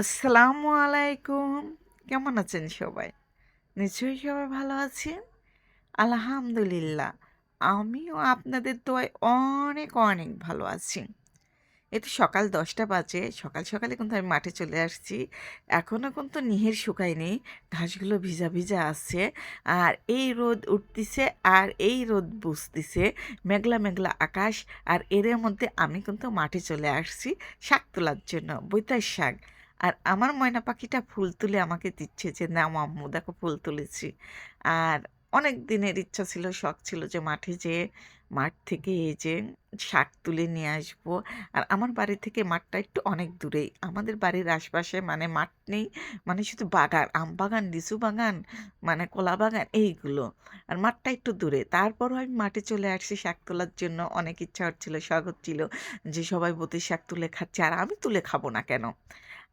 আসসালামু আলাইকুম। কেমন আছেন সবাই? নিশ্চয়ই সবাই ভালো আছেন? আলহামদুলিল্লাহ, আমিও আপনাদের দোয়ায় অনেক অনেক ভালো আছি। এটা সকাল দশটা বাজে, সকাল সকালে কিন্তু আমি মাঠে চলে আসছি। এখনও কিন্তু নিহের শুকায়নি ঘাসগুলো ভিজা ভিজা আছে। আর এই রোদ উঠতিছে আর এই রোদ বুঝতিছে, মেঘলা মেঘলা আকাশ। আর এর মধ্যে আমি কিন্তু মাঠে চলে আসছি শাক তোলার জন্য, বৈতার শাক। আর আমার ময়না পাখিটা ফুল তুলে আমাকে দিচ্ছে যে, নাও আম্মু, দেখো ফুল তুলেছি। আর অনেক দিনের ইচ্ছা ছিল, শখ ছিল যে মাঠে যেয়ে, মাঠ থেকে এই যে শাক তুলে নিয়ে আসব। আর আমার বাড়ি থেকে মাঠটা একটু অনেক দূরেই। আমাদের বাড়ির আশপাশে মানে মাঠ নেই মানে শুধু বাগান, আম বাগান, লিচু বাগান মানে কলা বাগান, এইগুলো। আর মাঠটা একটু দূরে। তারপরও আমি মাঠে চলে আসছি শাক তোলার জন্য। অনেক ইচ্ছা হচ্ছিল শখ হচ্ছিল যে সবাই বতে শাক তুলে খাচ্ছে। আর আমি তুলে খাব না কেন?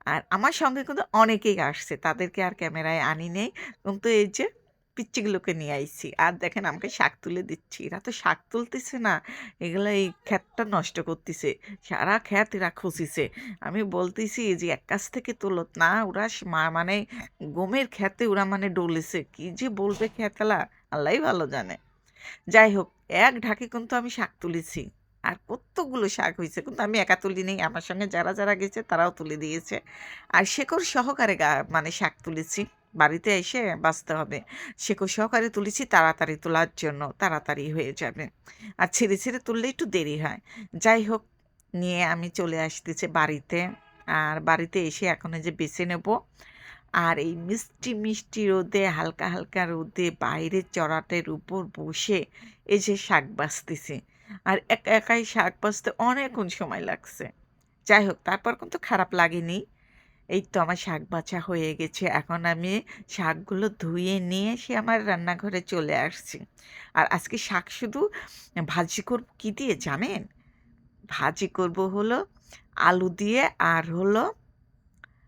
আর আমার সঙ্গে কিন্তু অনেকেই আসছে। তাদেরকে আর ক্যামেরায় আনি নেই। কিন্তু এই যে পিচ্চিগুলোকে নিয়ে আইছি। আর দেখেন আমাকে শাক তুলে দিচ্ছি। এরা তো শাক তুলতেছে না। এগুলো এই ক্ষেতটা নষ্ট করতেছে। সারা ক্ষেত এরা খুঁজিছে আমি বলতেছি যে, এক কাছ থেকে তুলো। না, ওরা মানে গমের ক্ষেতে ওরা মানে ডলেছে। কি যে বলবে খেতলা আল্লাহ ভালো জানে। যাই হোক, এক ঢাকে কিন্তু আমি শাক তুলেছি। আর কতগুলো শাক হয়েছে কিন্তু আমি একা তুলি নেই। আমার সঙ্গে যারা যারা গেছে তারাও তুলে দিয়েছে। আর শেকড় সহকারে মানে শাক তুলেছি। বাড়িতে এসে বাঁচতে হবে। শেকড় সহকারে তুলেছি, তাড়াতাড়ি তোলার জন্য তাড়াতাড়ি হয়ে যাবে। আর ছেড়ে ছেড়ে তুললে একটু দেরি হয়। যাই হোক, নিয়ে আমি চলে আসতেছি বাড়িতে। আর বাড়িতে এসে এখন যে বেছে নেব। আর এই মিষ্টি মিষ্টি রোদে, হালকা হালকা রোদে বাইরের চড়াটের উপর বসে এই যে শাক বাছতেছি আর একা একাই শাক বাছতে অনেকক্ষণ সময় লাগছে। যাই হোক তারপর কিন্তু খারাপ লাগেনি। এই তো আমার শাক বাছা হয়ে গেছে। এখন আমি শাকগুলো ধুয়ে নিয়ে সে আমার রান্নাঘরে চলে আসছি। আর আজকে শাক শুধু ভাজি করব কী দিয়ে জানেন? ভাজি করব হলো আলু দিয়ে আর হলো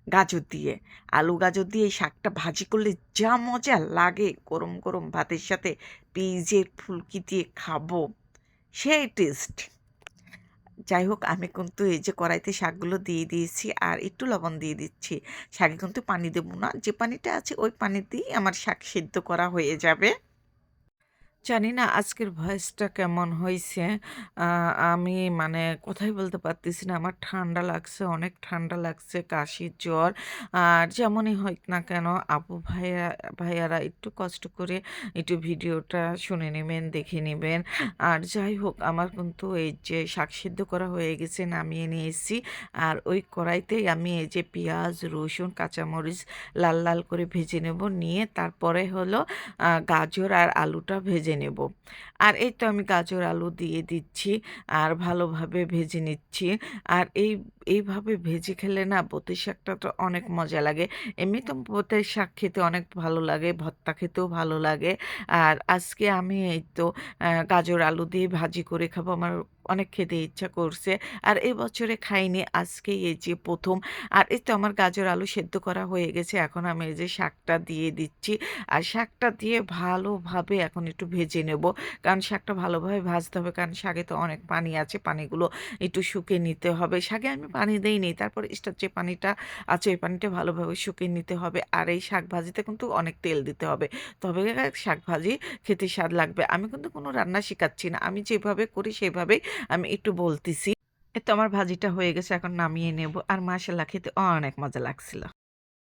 গাজর দিয়ে। আলু গাজর দিয়ে শাকটা ভাজি করলে যা মজা লাগে। গরম গরম ভাতের সাথে পেঁয়াজের ফুলকি দিয়ে খাব। সেই টেস্ট যাই হোক, আমি কিন্তু এই যে কড়াইতে শাকগুলো দিয়ে দিয়েছি আর একটু লবণ দিয়ে দিচ্ছি। শাকে কিন্তু পানি দেবো না, যে পানিটা আছে ওই পানি দিয়েই আমার শাক সিদ্ধ করা হয়ে যাবে। জানি না আজকের ভয়েসটা কেমন হয়েছে আমি মানে কথাই বলতে পারতেছি না। আমার ঠান্ডা লাগছে, অনেক ঠান্ডা লাগছে কাশি জ্বর। আর যেমনই হোক না কেন, আপু ভাইয়া, ভাইয়ারা একটু কষ্ট করে একটু ভিডিওটা শুনে নেবেন, দেখে নেবেন। আর যাই হোক, আমার কিন্তু এই যে শাক সিদ্ধ করা হয়ে গেছে, নামিয়ে নিয়েছি। আর ওই কড়াইতেই আমি এই যে পেঁয়াজ, রসুন, কাঁচামরিচ লাল লাল করে ভেজে নেব। নিয়ে তারপরে হলো গাজর আর আলুটা ভেজে ভেজে নেব। আর এই তো আমি গাজর আলু দিয়ে দিচ্ছি আর ভালোভাবে ভেজে নিচ্ছি। আর এই, এইভাবে ভেজে খেলে না বতির শাকটা তো অনেক মজা লাগে। এমনি তো বতির শাক খেতে অনেক ভালো লাগে, ভর্তা খেতেও ভালো লাগে। আর আজকে আমি এই তো গাজর আলু দিয়ে ভাজি করে খাব। আমার অনেক খেতে ইচ্ছা করছে। আর এই বছরে খাইনি আজকে এই যে প্রথম। আর এই তো আমার গাজর আলু সেদ্ধ করা হয়ে গেছে, এখন আমি এই যে শাকটা দিয়ে দিচ্ছি। আর শাকটা দিয়ে ভালোভাবে এখন একটু ভেজে নেব। কারণ শাকটা ভালোভাবে ভাজতে হবে, কারণ শাকে তো অনেক পানি আছে, পানিগুলো একটু শুকে নিতে হবে। শাকে আমি পানি দিইনি, তারপর এক্সট্রা যে পানিটা আছে, ওই পানিটা ভালোভাবে শুকিয়ে নিতে হবে। আর এই শাক ভাজিতে কিন্তু অনেক তেল দিতে হবে। তবে শাক ভাজি খেতে স্বাদ লাগবে। আমি কিন্তু কোনো রান্না শেখাচ্ছি না। আমি যেভাবে করি, সেভাবেই আমি একটু বলতেছি। এতো আমার ভাজিটা হয়ে গেছে, এখন নামিয়ে নেব। আর মাসাল্লাহ খেতে অনেক মজা লাগছিল।